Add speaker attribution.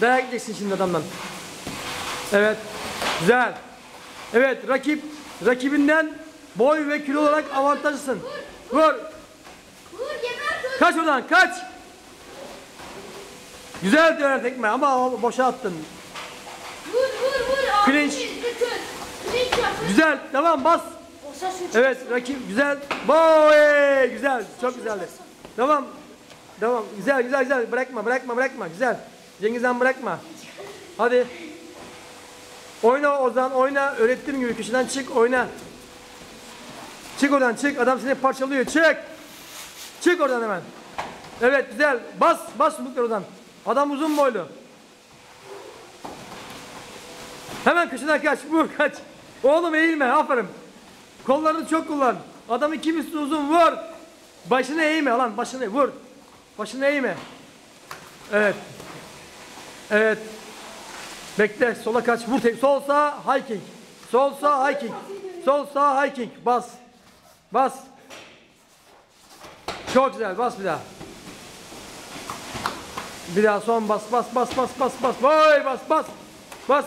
Speaker 1: Dayak yiyeceksin şimdi adamdan. Evet. Güzel. Evet rakip rakibinden boy ve kilo olarak avantajlısın. Vur.
Speaker 2: Vur geber dur.
Speaker 1: Kaç oradan kaç. Güzel döner tekme ama boşa attın.
Speaker 2: Vur vur vur.
Speaker 1: Clinch. Güzel tamam bas. Evet rakip güzel. Boy güzel çok güzeldi. Tamam. Tamam güzel güzel güzel bırakma bırakma bırakma güzel. Cengizhan bırakma. Hadi. Oyna Ozan oyna öğrettiğim gibi köşeden çık oyna. Çık oradan çık adam seni parçalıyor çık. Çık oradan hemen. Evet güzel bas bas yumruklar oradan. Adam uzun boylu. Hemen köşeden kaç vur kaç. Oğlum eğilme aferin. Kollarını çok kullan. Adam iki misli uzun vur. Başını eğme lan başını vur. Başını eğme. Evet. Evet. Bekle sola kaç vur tek. Sol sağ high kick. Sol sağ high kick. Sol sağ high kick. Bas. Bas. Çok güzel bas bir daha. Bir daha son bas bas bas bas bas bas. Vay bas bas. Bas.